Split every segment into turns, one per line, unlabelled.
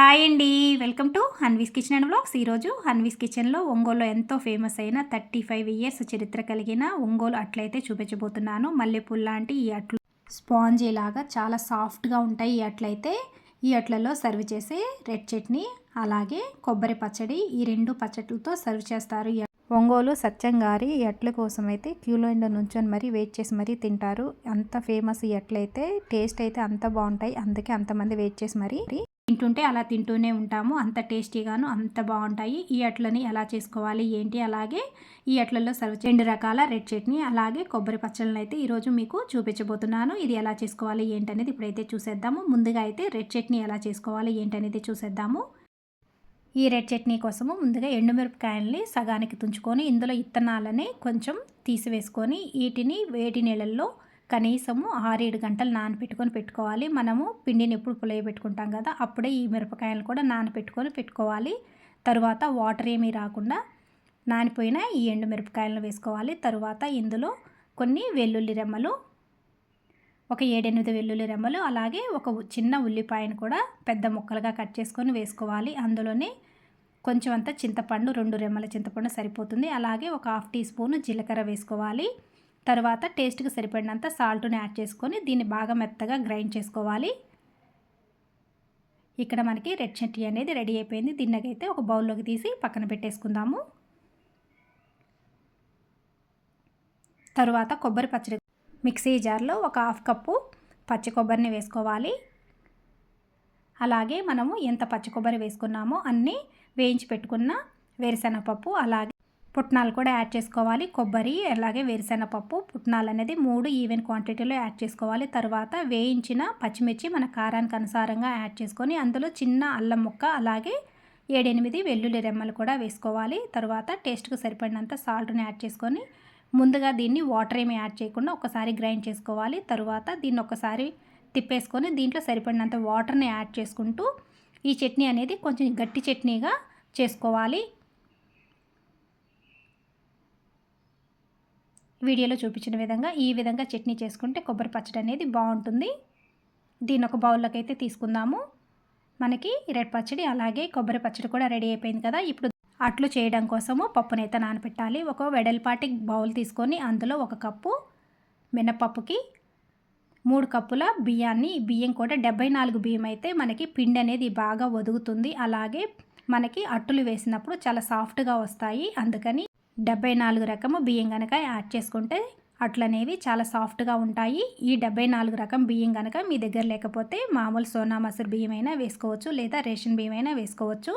Hi అండి. Welcome to Hanvi's kitchen and blogs ఈరోజు హన్వీస్ కిచెన్లో ఒంగోలు ఎంతో ఫేమస్ అయిన థర్టీ ఫైవ్ ఇయర్స్ చరిత్ర కలిగిన ఒంగోలు అట్లయితే చూపించబోతున్నాను. మల్లెపూలు లాంటి ఈ అట్లు స్పాంజీ లాగా చాలా సాఫ్ట్గా ఉంటాయి ఈ అట్లయితే ఈ అట్లలో సర్వ్ చేసే రెడ్ చట్నీ అలాగే కొబ్బరి పచ్చడి ఈ రెండు పచ్చడిలతో సర్వ్ చేస్తారు. ఈ ఒంగోలు సత్యం గారి ఈ అట్ల కోసం అయితే క్యూలో ఎండ నుంచొని మరీ వెయిట్ చేసి మరీ తింటారు. అంత ఫేమస్ ఈ అట్లయితే టేస్ట్ అయితే అంత బాగుంటాయి. అందుకే అంతమంది వెయిట్ చేసి మరీ తింటుంటే అలా తింటూనే ఉంటాము. అంత టేస్టీగాను అంత బాగుంటాయి. ఈ అట్లని ఎలా చేసుకోవాలి? ఏంటి? అలాగే ఈ అట్లలో సర్వ్ రెండు రకాల రెడ్ చట్నీ అలాగే కొబ్బరి పచ్చళ్ళని అయితే ఈరోజు మీకు చూపించబోతున్నాను. ఇది ఎలా చేసుకోవాలి? ఏంటనేది ఇప్పుడైతే చూసేద్దాము. ముందుగా అయితే రెడ్ చట్నీ ఎలా చేసుకోవాలి? ఏంటనేది చూసేద్దాము. ఈ రెడ్ చట్నీ కోసము ముందుగా ఎండుమిరపకాయల్ని సగానికి తుంచుకొని ఇందులో ఇత్తనాలని కొంచెం తీసివేసుకొని వీటిని వేడి నీళ్ళల్లో కనీసము ఆరేడు గంటలు నానపెట్టుకొని పెట్టుకోవాలి. మనము పిండిని ఎప్పుడు పులయ పెట్టుకుంటాం కదా అప్పుడే ఈ మిరపకాయలు కూడా నానపెట్టుకొని పెట్టుకోవాలి. తరువాత వాటర్ ఏమీ రాకుండా నానిపోయిన ఈ ఎండు మిరపకాయలను వేసుకోవాలి. తరువాత ఇందులో కొన్ని వెల్లుల్లి రెమ్మలు ఒక ఏడెనిమిది వెల్లుల్లి రెమ్మలు అలాగే ఒక చిన్న ఉల్లిపాయను కూడా పెద్ద ముక్కలుగా కట్ చేసుకొని వేసుకోవాలి. అందులోనే కొంచెం అంత చింతపండు రెండు రెమ్మల చింతపండు సరిపోతుంది. అలాగే ఒక హాఫ్ టీ స్పూన్ జీలకర్ర వేసుకోవాలి. తర్వాత టేస్ట్కి సరిపడినంత సాల్ట్ని యాడ్ చేసుకొని దీన్ని బాగా మెత్తగా గ్రైండ్ చేసుకోవాలి. ఇక్కడ మనకి రెడ్ చట్నీ అనేది రెడీ అయిపోయింది. దీన్నకైతే ఒక బౌల్లోకి తీసి పక్కన పెట్టేసుకుందాము. తరువాత కొబ్బరి పచ్చడి మిక్సీ జార్లో ఒక హాఫ్ కప్పు పచ్చి కొబ్బరిని వేసుకోవాలి. అలాగే మనము ఎంత పచ్చి కొబ్బరి వేసుకున్నామో అన్నీ వేయించి పెట్టుకున్న వేరుశనగపప్పు అలాగే పుట్నాలు కూడా యాడ్ చేసుకోవాలి. కొబ్బరి అలాగే వేరుశెనగపప్పు పుట్నాలు అనేది మూడు ఈవెన్ క్వాంటిటీలో యాడ్ చేసుకోవాలి. తర్వాత వేయించిన పచ్చిమిర్చి మన కారానికి అనుసారంగా యాడ్ చేసుకొని అందులో చిన్న అల్లం ముక్క అలాగే ఏడెనిమిది వెల్లుల్లి రెమ్మలు కూడా వేసుకోవాలి. తర్వాత టేస్ట్కి సరిపడినంత సాల్ట్ని యాడ్ చేసుకొని ముందుగా దీన్ని వాటర్ ఏమి యాడ్ చేయకుండా ఒకసారి గ్రైండ్ చేసుకోవాలి. తరువాత దీన్ని ఒకసారి తిప్పేసుకొని దీంట్లో సరిపడినంత వాటర్ని యాడ్ చేసుకుంటూ ఈ చట్నీ అనేది కొంచెం గట్టి చట్నీగా చేసుకోవాలి. వీడియోలో చూపించిన విధంగా ఈ విధంగా చట్నీ చేసుకుంటే కొబ్బరి పచ్చడి అనేది బాగుంటుంది. దీని ఒక బౌల్లోకి అయితే తీసుకుందాము. మనకి రెడ్ పచ్చడి అలాగే కొబ్బరి పచ్చడి కూడా రెడీ అయిపోయింది కదా. ఇప్పుడు అట్లు చేయడం కోసము పప్పునైతే నానపెట్టాలి. ఒక వెడల్పాటి బౌల్ తీసుకొని అందులో ఒక కప్పు మినపప్పుకి మూడు కప్పుల బియ్యాన్ని బియ్యం కూడా డెబ్బై నాలుగు బియ్యం అయితే మనకి పిండి అనేది బాగా ఒదుగుతుంది. అలాగే మనకి అట్టులు వేసినప్పుడు చాలా సాఫ్ట్గా వస్తాయి. అందుకని డెబ్బై నాలుగు రకము బియ్యం కనుక యాడ్ చేసుకుంటే అట్లనేవి చాలా సాఫ్ట్గా ఉంటాయి. ఈ డెబ్బై నాలుగు రకం బియ్యం కనుక మీ దగ్గర లేకపోతే మామూలు సోనా మసూర్ బియ్యం అయినా వేసుకోవచ్చు లేదా రేషన్ బియ్యం అయినా వేసుకోవచ్చు.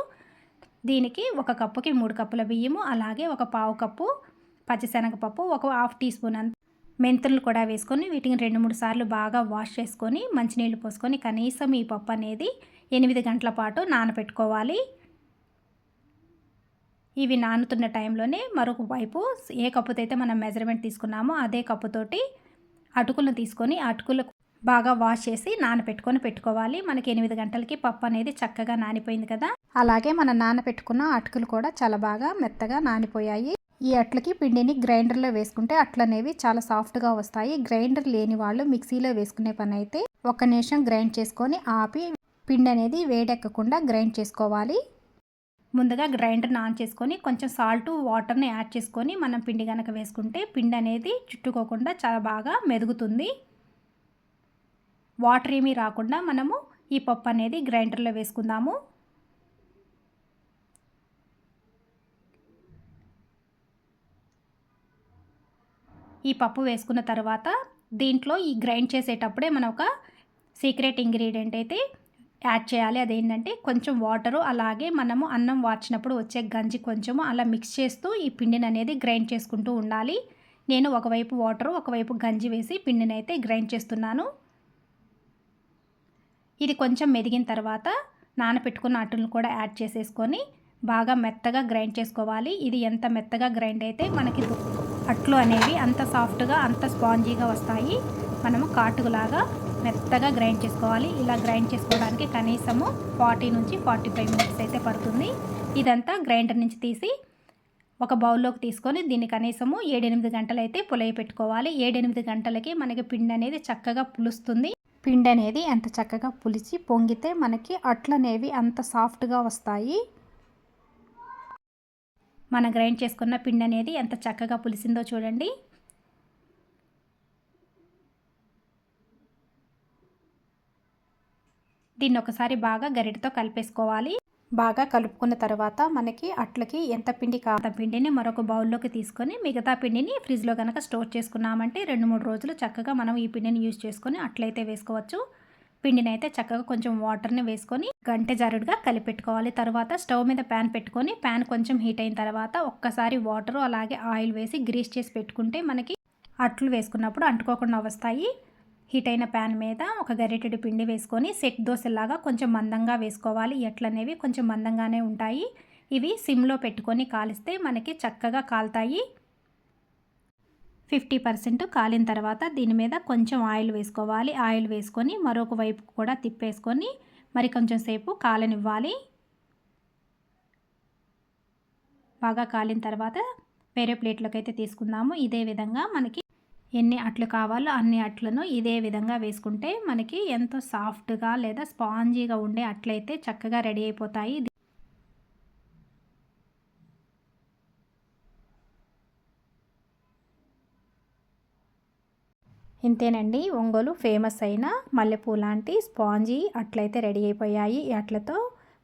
దీనికి ఒక కప్పుకి మూడు కప్పుల బియ్యము అలాగే ఒక పావు కప్పు పచ్చిశనగపప్పు ఒక హాఫ్ టీ స్పూన్ అంత మెంతులు కూడా వేసుకొని వీటిని రెండు మూడు సార్లు బాగా వాష్ చేసుకొని మంచినీళ్ళు పోసుకొని కనీసం ఈ పప్పు అనేది ఎనిమిది గంటల పాటు నానబెట్టుకోవాలి. ఇవి నానుతున్న టైంలోనే మరొక వైపు ఏ కప్పుతో అయితే మనం మెజర్మెంట్ తీసుకున్నామో అదే కప్పుతోటి అటుకులను తీసుకొని అటుకులు బాగా వాష్ చేసి నానపెట్టుకొని పెట్టుకోవాలి. మనకి ఎనిమిది గంటలకి పప్పు అనేది చక్కగా నానిపోయింది కదా. అలాగే మనం నానపెట్టుకున్న అటుకులు కూడా చాలా బాగా మెత్తగా నానిపోయాయి. ఈ అట్లకి పిండిని గ్రైండర్లో వేసుకుంటే అట్లనేవి చాలా సాఫ్ట్గా వస్తాయి. గ్రైండర్ లేని వాళ్ళు మిక్సీలో వేసుకునే పని అయితే ఒక నిమిషం గ్రైండ్ చేసుకొని ఆపి పిండి అనేది వేడెక్కకుండా గ్రైండ్ చేసుకోవాలి. ముందుగా గ్రైండర్ని ఆన్ చేసుకొని కొంచెం సాల్ట్ వాటర్ని యాడ్ చేసుకొని మనం పిండి కనుక వేసుకుంటే పిండి అనేది చుట్టుకోకుండా చాలా బాగా మెదుగుతుంది. వాటర్ ఏమీ రాకుండా మనము ఈ పప్పు అనేది గ్రైండర్లో వేసుకుందాము. ఈ పప్పు వేసుకున్న తర్వాత దీంట్లో ఈ గ్రైండ్ చేసేటప్పుడే మనం ఒక సీక్రెట్ ఇంగ్రీడియంట్ అయితే యాడ్ చేయాలి. అదేంటంటే కొంచెం వాటరు అలాగే మనము అన్నం వార్చినప్పుడు వచ్చే గంజి కొంచెము అలా మిక్స్ చేస్తూ ఈ పిండిని అనేది గ్రైండ్ చేసుకుంటూ ఉండాలి. నేను ఒకవైపు వాటరు ఒకవైపు గంజి వేసి పిండిని అయితే గ్రైండ్ చేస్తున్నాను. ఇది కొంచెం మెదిగిన తర్వాత నానపెట్టుకున్న అటులను కూడా యాడ్ చేసేసుకొని బాగా మెత్తగా గ్రైండ్ చేసుకోవాలి. ఇది ఎంత మెత్తగా గ్రైండ్ అయితే మనకి అట్లు అనేవి అంత సాఫ్ట్గా అంత స్పాంజీగా వస్తాయి. మనము కాటుకులాగా మెత్తగా గ్రైండ్ చేసుకోవాలి. ఇలా గ్రైండ్ చేసుకోవడానికి కనీసము ఫార్టీ నుంచి ఫార్టీ ఫైవ్ మినిట్స్ అయితే పడుతుంది. ఇదంతా గ్రైండర్ నుంచి తీసి ఒక బౌల్లోకి తీసుకొని దీన్ని కనీసము ఏడెనిమిది గంటలు అయితే పులయ పెట్టుకోవాలి. ఏడెనిమిది గంటలకి మనకి పిండి అనేది చక్కగా పులుస్తుంది. పిండి అనేది ఎంత చక్కగా పులిచి పొంగితే మనకి అట్లనేవి అంత సాఫ్ట్గా వస్తాయి. మన గ్రైండ్ చేసుకున్న పిండి అనేది ఎంత చక్కగా పులిసిందో చూడండి. దీన్ని ఒకసారి బాగా గరిటతో కలిపేసుకోవాలి. బాగా కలుపుకున్న తర్వాత మనకి అట్లకి ఎంత పిండి కావాలి పిండిని మరొక బౌల్లోకి తీసుకొని మిగతా పిండిని ఫ్రిడ్జ్లో కనుక స్టోర్ చేసుకున్నామంటే రెండు మూడు రోజులు చక్కగా మనం ఈ పిండిని యూజ్ చేసుకొని అట్లయితే వేసుకోవచ్చు. పిండిని అయితే చక్కగా కొంచెం వాటర్ని వేసుకొని గంటె జారుడుగా కలిపెట్టుకోవాలి. తర్వాత స్టవ్ మీద ప్యాన్ పెట్టుకొని ప్యాన్ కొంచెం హీట్ అయిన తర్వాత ఒక్కసారి వాటర్ అలాగే ఆయిల్ వేసి గ్రీస్ చేసి పెట్టుకుంటే మనకి అట్లు వేసుకున్నప్పుడు అంటుకోకుండా వస్తాయి. హీట్ అయిన ప్యాన్ మీద ఒక గరిటెడు పిండి వేసుకొని సెట్ దోశలాగా కొంచెం మందంగా వేసుకోవాలి. ఎట్లనేవి కొంచెం మందంగానే ఉంటాయి. ఇవి సిమ్లో పెట్టుకొని కాలిస్తే మనకి చక్కగా కాలుతాయి. ఫిఫ్టీ పర్సెంట్ కాలిన తర్వాత దీని మీద కొంచెం ఆయిల్ వేసుకోవాలి. ఆయిల్ వేసుకొని మరొక వైపు కూడా తిప్పేసుకొని మరి కొంచెం సేపు కాలనివ్వాలి. బాగా కాలిన తర్వాత వేరే ప్లేట్లోకి అయితే తీసుకుందాము. ఇదే విధంగా మనకి ఎన్ని అట్లు కావాలో అన్ని అట్లను ఇదే విధంగా వేసుకుంటే మనకి ఎంతో సాఫ్ట్గా లేదా స్పాంజీగా ఉండే అట్లయితే చక్కగా రెడీ అయిపోతాయి. ఇంతేనండి. ఒంగోలు ఫేమస్ అయిన మల్లెపూ లాంటి స్పాంజీ అట్లయితే రెడీ అయిపోయాయి. ఈ అట్లతో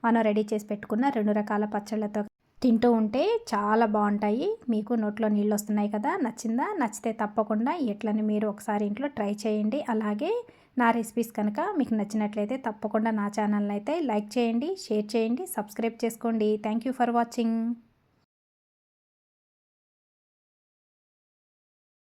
మనం రెడీ చేసి పెట్టుకున్న రెండు రకాల పచ్చళ్ళతో తింటూ ఉంటే చాలా బాగుంటాయి. మీకు నోట్లో నీళ్ళు వస్తున్నాయి కదా నచ్చిందా? నచ్చితే తప్పకుండా ఎట్లని మీరు ఒకసారి ఇంట్లో ట్రై చేయండి. అలాగే నా రెసిపీస్ కనుక మీకు నచ్చినట్లయితే తప్పకుండా నా ఛానల్ని అయితే లైక్ చేయండి షేర్ చేయండి సబ్స్క్రైబ్ చేసుకోండి. Thank you for watching.